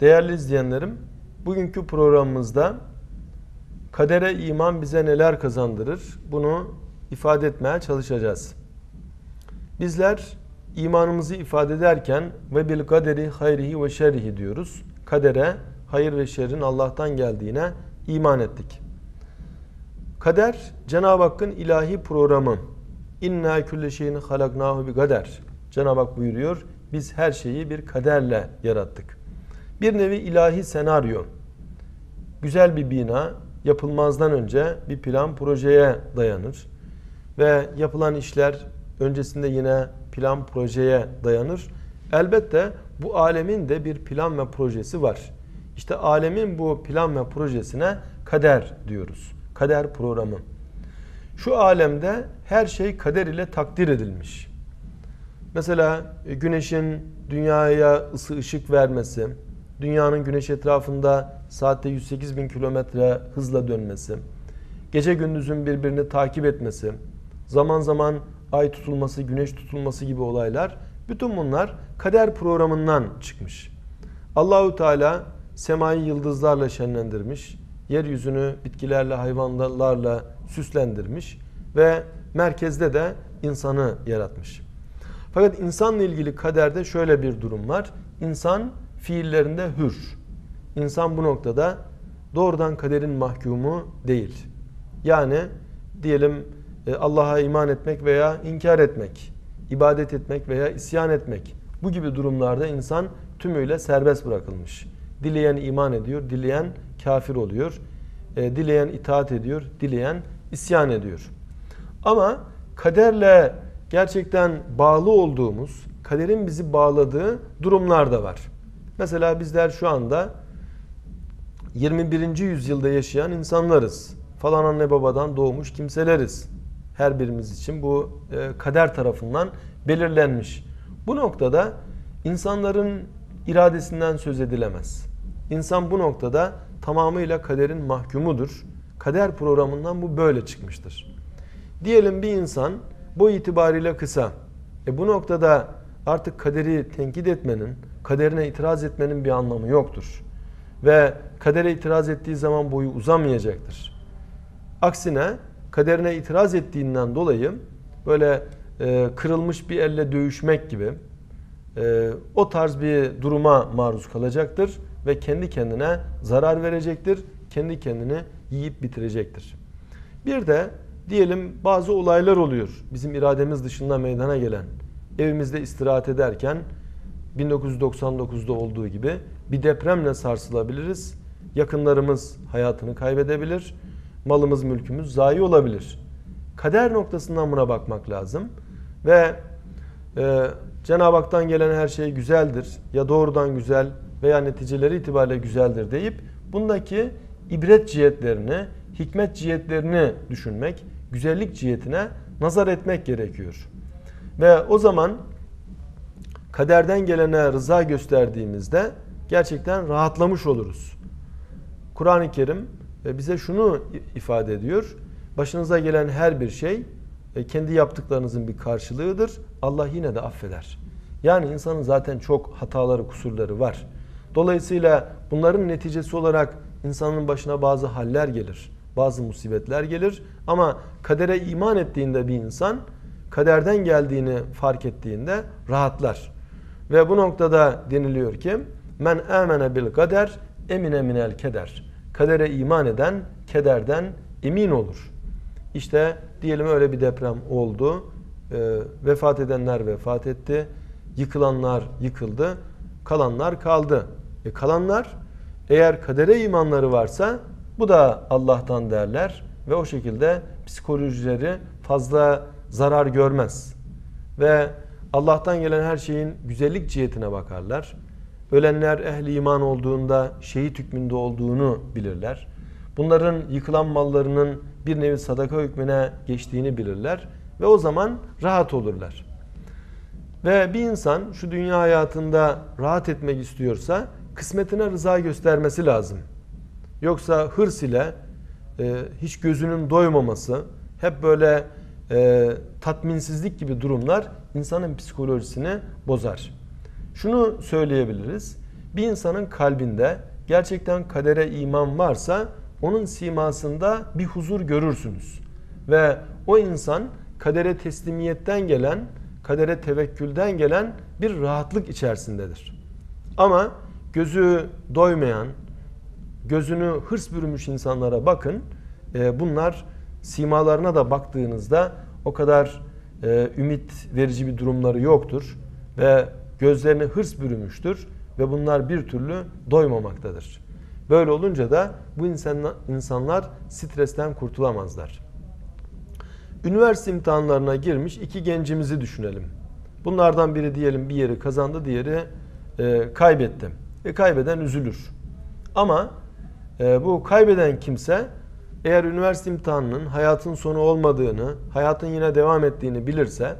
Değerli izleyenlerim, bugünkü programımızda kadere iman bize neler kazandırır? Bunu ifade etmeye çalışacağız. Bizler imanımızı ifade ederken ve bil kaderi hayrihi ve şerrihi diyoruz. Kadere, hayır ve şerrin Allah'tan geldiğine iman ettik. Kader, Cenab-ı Hakk'ın ilahi programı. İnna külle şeyin halaknahu bi kader. Cenab-ı Hak buyuruyor, biz her şeyi bir kaderle yarattık. Bir nevi ilahi senaryo. Güzel bir bina yapılmazdan önce bir plan projeye dayanır. Ve yapılan işler öncesinde yine plan projeye dayanır. Elbette bu alemin de bir plan ve projesi var. İşte alemin bu plan ve projesine kader diyoruz. Kader programı. Şu alemde her şey kader ile takdir edilmiş. Mesela güneşin dünyaya ısı ışık vermesi, dünyanın güneş etrafında saatte 108 bin kilometre hızla dönmesi, gece gündüzün birbirini takip etmesi, zaman zaman ay tutulması, güneş tutulması gibi olaylar, bütün bunlar kader programından çıkmış. Allahu Teala semayı yıldızlarla şenlendirmiş, yeryüzünü bitkilerle, hayvanlarla süslendirmiş ve merkezde de insanı yaratmış. Fakat insanla ilgili kaderde şöyle bir durum var. İnsan fiillerinde hür. İnsan bu noktada doğrudan kaderin mahkumu değil. Yani diyelim e, Allah'a iman etmek veya inkar etmek, ibadet etmek veya isyan etmek. Bu gibi durumlarda insan tümüyle serbest bırakılmış. Dileyen iman ediyor, dileyen kafir oluyor. E, dileyen itaat ediyor, dileyen isyan ediyor. Ama kaderle gerçekten bağlı olduğumuz, kaderin bizi bağladığı durumlar da var. Mesela bizler şu anda 21. yüzyılda yaşayan insanlarız. Falan anne babadan doğmuş kimseleriz. Her birimiz için bu e, kader tarafından belirlenmiş. Bu noktada insanların iradesinden söz edilemez. İnsan bu noktada tamamıyla kaderin mahkumudur. Kader programından bu böyle çıkmıştır. Diyelim bir insan bu itibariyle kısa. E bu noktada artık kaderi tenkit etmenin, kaderine itiraz etmenin bir anlamı yoktur. Ve kadere itiraz ettiği zaman boyu uzamayacaktır. Aksine kaderine itiraz ettiğinden dolayı böyle e, kırılmış bir elle dövüşmek gibi e, o tarz bir duruma maruz kalacaktır ve kendi kendine zarar verecektir. Kendi kendini yiyip bitirecektir. Bir de diyelim bazı olaylar oluyor bizim irademiz dışında meydana gelen. Evimizde istirahat ederken 1999'da olduğu gibi bir depremle sarsılabiliriz. Yakınlarımız hayatını kaybedebilir. Malımız, mülkümüz zayi olabilir. Kader noktasından buna bakmak lazım. Ve e, Cenab-ı Hak'tan gelen her şey güzeldir. Ya doğrudan güzel veya neticeleri itibariyle güzeldir deyip bundaki ibret cihetlerini, hikmet cihetlerini düşünmek, güzellik cihetine nazar etmek gerekiyor. Ve o zaman kaderden gelene rıza gösterdiğimizde gerçekten rahatlamış oluruz. Kur'an-ı Kerim e, bize şunu ifade ediyor. Başınıza gelen her bir şey e, kendi yaptıklarınızın bir karşılığıdır. Allah yine de affeder. Yani insanın zaten çok hataları, kusurları var. Dolayısıyla bunların neticesi olarak insanın başına bazı haller gelir. Bazı musibetler gelir. Ama kadere iman ettiğinde bir insan kaderden geldiğini fark ettiğinde rahatlar. Ve bu noktada deniliyor ki men amene bil kader emine minel keder. Kadere iman eden kederden emin olur. İşte diyelim öyle bir deprem oldu. E, vefat edenler vefat etti. Yıkılanlar yıkıldı. Kalanlar kaldı. E kalanlar eğer kadere imanları varsa bu da Allah'tan derler ve o şekilde psikolojileri fazla zarar görmez. Ve Allah'tan gelen her şeyin güzellik cihetine bakarlar. Ölenler ehli iman olduğunda şehit hükmünde olduğunu bilirler. Bunların yıkılan mallarının bir nevi sadaka hükmüne geçtiğini bilirler ve o zaman rahat olurlar. Ve bir insan şu dünya hayatında rahat etmek istiyorsa kısmetine rıza göstermesi lazım. Yoksa hırs ile e, hiç gözünün doymaması, hep böyle e, tatminsizlik gibi durumlar insanın psikolojisini bozar. Şunu söyleyebiliriz. Bir insanın kalbinde gerçekten kadere iman varsa onun simasında bir huzur görürsünüz. Ve o insan kadere teslimiyetten gelen, kadere tevekkülden gelen bir rahatlık içerisindedir. Ama gözü doymayan, gözünü hırs bürümüş insanlara bakın. E, bunlar simalarına da baktığınızda o kadar e, ümit verici bir durumları yoktur. Ve gözlerini hırs bürümüştür ve bunlar bir türlü doymamaktadır. Böyle olunca da bu insanlar stresten kurtulamazlar. Üniversite imtihanlarına girmiş iki gencimizi düşünelim. Bunlardan biri diyelim bir yeri kazandı, diğeri e, kaybetti. E, kaybeden üzülür. Ama e, bu kaybeden kimse eğer üniversite imtihanının hayatın sonu olmadığını, hayatın yine devam ettiğini bilirse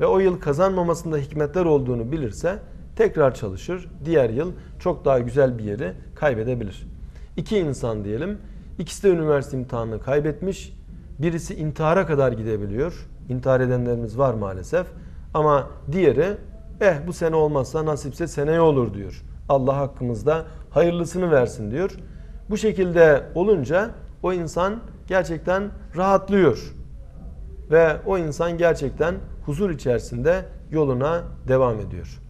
ve o yıl kazanmamasında hikmetler olduğunu bilirse tekrar çalışır. Diğer yıl çok daha güzel bir yeri kaybedebilir. İki insan diyelim. İkisi de üniversite imtihanını kaybetmiş. Birisi intihara kadar gidebiliyor. İntihar edenlerimiz var maalesef. Ama diğeri eh bu sene olmazsa nasipse seneye olur diyor. Allah hakkımızda hayırlısını versin diyor. Bu şekilde olunca o insan gerçekten rahatlıyor. Ve o insan gerçekten huzur içerisinde yoluna devam ediyor.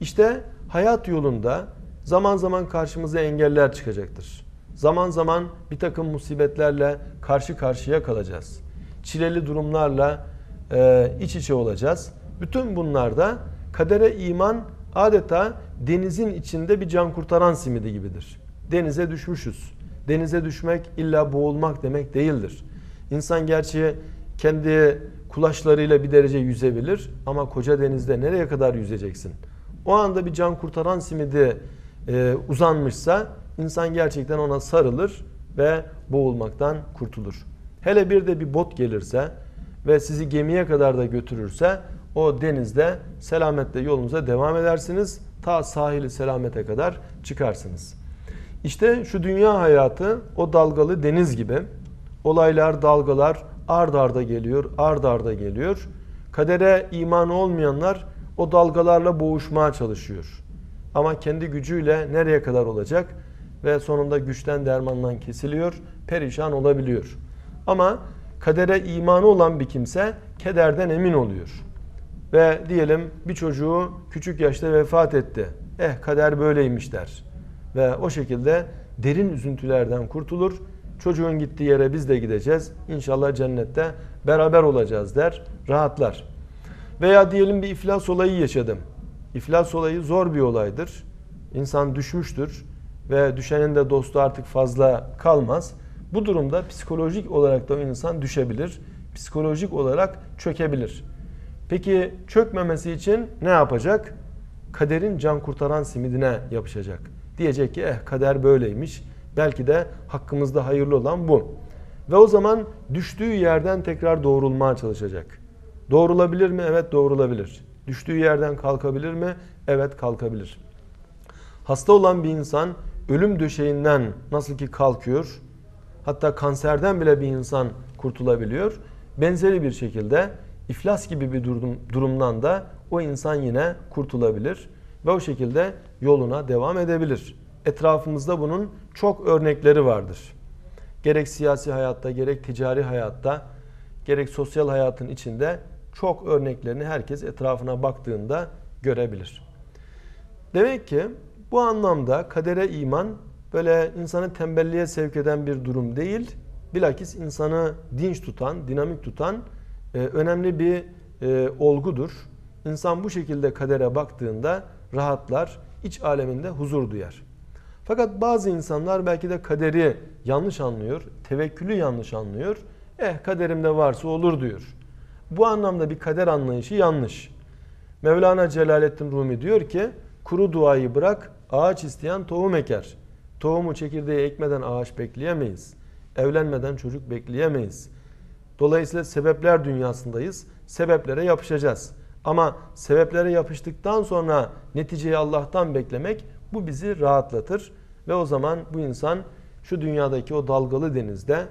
İşte hayat yolunda zaman zaman karşımıza engeller çıkacaktır. Zaman zaman bir takım musibetlerle karşı karşıya kalacağız. Çileli durumlarla e, iç içe olacağız. Bütün bunlarda kadere iman adeta denizin içinde bir can kurtaran simidi gibidir. Denize düşmüşüz. Denize düşmek illa boğulmak demek değildir. İnsan gerçi kendi kulaçlarıyla bir derece yüzebilir ama koca denizde nereye kadar yüzeceksin? O anda bir can kurtaran simidi e, uzanmışsa insan gerçekten ona sarılır ve boğulmaktan kurtulur. Hele bir de bir bot gelirse ve sizi gemiye kadar da götürürse o denizde selametle yolunuza devam edersiniz. Ta sahili selamete kadar çıkarsınız. İşte şu dünya hayatı o dalgalı deniz gibi. Olaylar, dalgalar ard arda geliyor, ard arda geliyor. Kadere imanı olmayanlar o dalgalarla boğuşmaya çalışıyor. Ama kendi gücüyle nereye kadar olacak? Ve sonunda güçten dermandan kesiliyor, perişan olabiliyor. Ama kadere imanı olan bir kimse kederden emin oluyor. Ve diyelim bir çocuğu küçük yaşta vefat etti. Eh kader böyleymiş der. Ve o şekilde derin üzüntülerden kurtulur. Çocuğun gittiği yere biz de gideceğiz. İnşallah cennette beraber olacağız der. Rahatlar. Veya diyelim bir iflas olayı yaşadım. İflas olayı zor bir olaydır. İnsan düşmüştür ve düşenin de dostu artık fazla kalmaz. Bu durumda psikolojik olarak da o insan düşebilir. Psikolojik olarak çökebilir. Peki çökmemesi için ne yapacak? Kaderin can kurtaran simidine yapışacak. Diyecek ki eh kader böyleymiş. Belki de hakkımızda hayırlı olan bu. Ve o zaman düştüğü yerden tekrar doğrulmaya çalışacak. Doğrulabilir mi? Evet doğrulabilir. Düştüğü yerden kalkabilir mi? Evet kalkabilir. Hasta olan bir insan ölüm döşeğinden nasıl ki kalkıyor, hatta kanserden bile bir insan kurtulabiliyor. Benzeri bir şekilde iflas gibi bir durum, durumdan da o insan yine kurtulabilir ve o şekilde yoluna devam edebilir. Etrafımızda bunun çok örnekleri vardır. Gerek siyasi hayatta, gerek ticari hayatta, gerek sosyal hayatın içinde çok örneklerini herkes etrafına baktığında görebilir. Demek ki bu anlamda kadere iman böyle insanı tembelliğe sevk eden bir durum değil. Bilakis insanı dinç tutan, dinamik tutan e, önemli bir e, olgudur. İnsan bu şekilde kadere baktığında rahatlar, iç aleminde huzur duyar. Fakat bazı insanlar belki de kaderi yanlış anlıyor, tevekkülü yanlış anlıyor. Eh kaderimde varsa olur diyor. Bu anlamda bir kader anlayışı yanlış. Mevlana Celaleddin Rumi diyor ki kuru duayı bırak ağaç isteyen tohum eker. Tohumu çekirdeği ekmeden ağaç bekleyemeyiz. Evlenmeden çocuk bekleyemeyiz. Dolayısıyla sebepler dünyasındayız. Sebeplere yapışacağız. Ama sebeplere yapıştıktan sonra neticeyi Allah'tan beklemek bu bizi rahatlatır. Ve o zaman bu insan şu dünyadaki o dalgalı denizde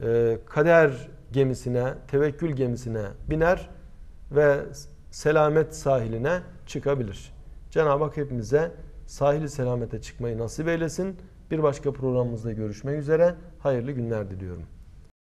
e, kader gemisine, tevekkül gemisine biner ve selamet sahiline çıkabilir. Cenab-ı Hak hepimize sahili selamete çıkmayı nasip eylesin. Bir başka programımızda görüşmek üzere. Hayırlı günler diliyorum.